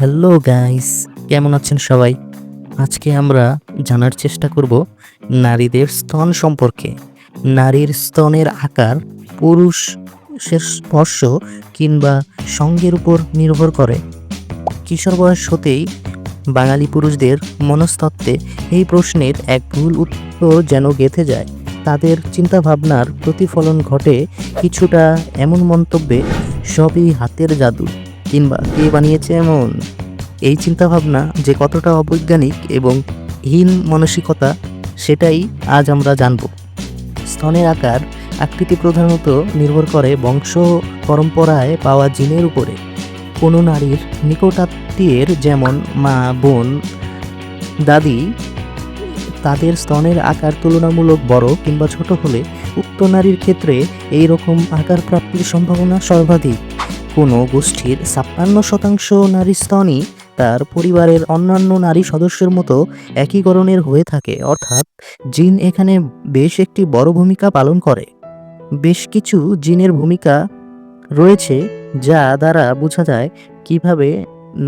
Hello guys, কেমন আছেন সবাই? আজকে আমরা জানার চেষ্টা করব নারীদের স্তন সম্পর্কে। নারীর স্তনের আকার পুরুষের স্পর্শ কিংবা সঙ্গের উপর নির্ভর করে। কিশোর বয়স হতেই বাঙালি পুরুষদের মনস্তত্ত্বে এই প্রশ্নের এক ভুল উত্তর যেন গেঁথে যায়। তাদের চিন্তাভাবনার প্রতিফলন ঘটে কিছুটা এমন মন্তব্যে, সবই হাতের জাদু। কিংবা কে বানিয়েছে এমন? এই চিন্তাভাবনা যে কতটা অবৈজ্ঞানিক এবং হীন মানসিকতা, সেটাই আজ আমরা জানব। স্তনের আকার আকৃতি প্রধানত নির্ভর করে বংশ পরম্পরায় পাওয়া জিনের উপরে। কোনো নারীর নিকটাত্মীয়ের যেমন মা, বোন, দাদি, তাদের স্তনের আকার তুলনামূলক বড় কিংবা ছোট হলে উক্ত নারীর ক্ষেত্রে এই রকম আকার প্রাপ্তির সম্ভাবনা সর্বাধিক। কোনো গোষ্ঠীর ছাপ্পান্ন শতাংশ নারী স্তনই তার পরিবারের অন্যান্য নারী সদস্যের মতো একীকরণের হয়ে থাকে। অর্থাৎ জিন এখানে বেশ একটি বড় ভূমিকা পালন করে। বেশ কিছু জিনের ভূমিকা রয়েছে যা দ্বারা বোঝা যায় কীভাবে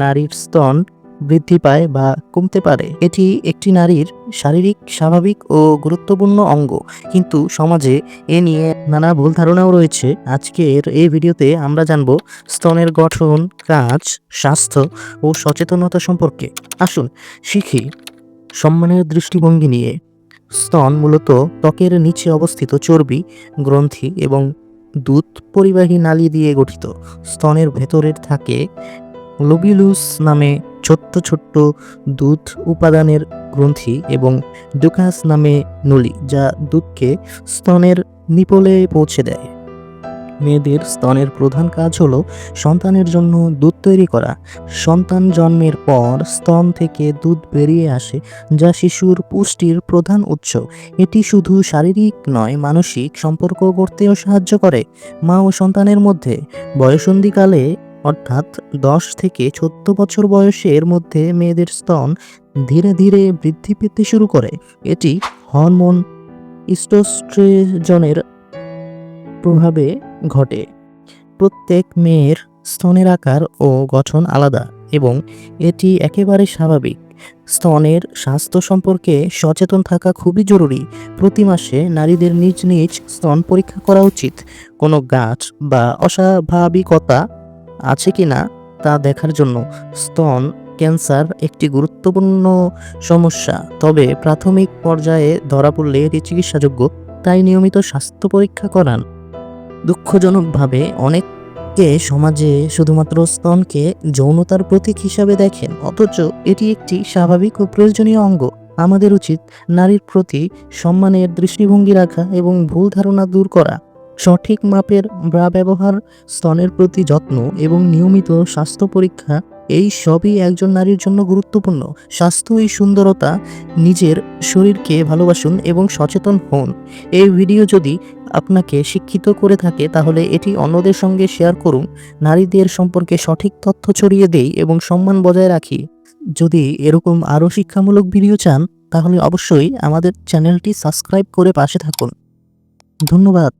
নারীর স্তন বৃদ্ধি পায় বা কমতে পারে। এটি একটি নারীর শারীরিক, স্বাভাবিক ও গুরুত্বপূর্ণ অঙ্গ। কিন্তু সমাজে এ নিয়ে নানা ভুল ধারণাও রয়েছে। আজকের এই ভিডিওতে আমরা জানব স্তনের গঠন, কাজ, স্বাস্থ্য ও সচেতনতা সম্পর্কে। আসুন শিখি সম্মানের দৃষ্টিভঙ্গি নিয়ে। স্তন মূলত ত্বকের নিচে অবস্থিত চর্বি, গ্রন্থি এবং দুধ পরিবাহী নালী দিয়ে গঠিত। স্তনের ভেতরের থাকে লোবিলুস নামে ছোট্ট ছোট্ট দুধ উপাদানের গ্রন্থি এবং ডুকাস নামে নলি, যা দুধকে স্তনের নিপলে পৌঁছে দেয়। মেয়েদের স্তনের প্রধান কাজ হলো সন্তানের জন্য দুধ তৈরি করা। সন্তান জন্মের পর স্তন থেকে দুধ বেরিয়ে আসে, যা শিশুর পুষ্টির প্রধান উৎস। এটি শুধু শারীরিক নয়, মানসিক সম্পর্ক করতেও সাহায্য করে। মা ও সন্তানের মধ্যে বয়সন্ধিকালে অর্থাৎ দশ থেকে চোদ্দ বছর বয়সের মধ্যে মেয়েদের স্তন ধীরে ধীরে বৃদ্ধি পেতে শুরু করে। এটি হরমোন ইস্টোস্ট্রেজনের প্রভাবে ঘটে। প্রত্যেক মেয়ের স্তনের আকার ও গঠন আলাদা এবং এটি একেবারে স্বাভাবিক। স্তনের স্বাস্থ্য সম্পর্কে সচেতন থাকা খুবই জরুরি। প্রতি মাসে নারীদের নিজ নিজ স্তন পরীক্ষা করা উচিত। কোনো গাছ বা অস্বাভাবিকতা আছে কি না তা দেখার জন্য স্তন ক্যান্সার একটি গুরুত্বপূর্ণ সমস্যা। তবে প্রাথমিক পর্যায়ে ধরা পড়লে এটি চিকিৎসাযোগ্য, তাই নিয়মিত স্বাস্থ্য পরীক্ষা করান। দুঃখজনকভাবে অনেকে সমাজে শুধুমাত্র স্তনকে যৌনতার প্রতীক হিসাবে দেখেন, অথচ এটি একটি স্বাভাবিক ও প্রয়োজনীয় অঙ্গ। আমাদের উচিত নারীর প্রতি সম্মানের দৃষ্টিভঙ্গি রাখা এবং ভুল ধারণা দূর করা। সঠিক মাপের ব্রা ব্যবহার, স্তনের প্রতি যত্ন এবং নিয়মিত স্বাস্থ্য পরীক্ষা, এই সবই একজন নারীর জন্য গুরুত্বপূর্ণ। স্বাস্থ্য এই সুন্দরতা, নিজের শরীরকে ভালোবাসুন এবং সচেতন হন। এই ভিডিও যদি আপনাকে শিক্ষিত করে থাকে, তাহলে এটি অন্যদের সঙ্গে শেয়ার করুন। নারীদের সম্পর্কে সঠিক তথ্য ছড়িয়ে দেই এবং সম্মান বজায় রাখি। যদি এরকম আরও শিক্ষামূলক ভিডিও চান, তাহলে অবশ্যই আমাদের চ্যানেলটি সাবস্ক্রাইব করে পাশে থাকুন। ধন্যবাদ।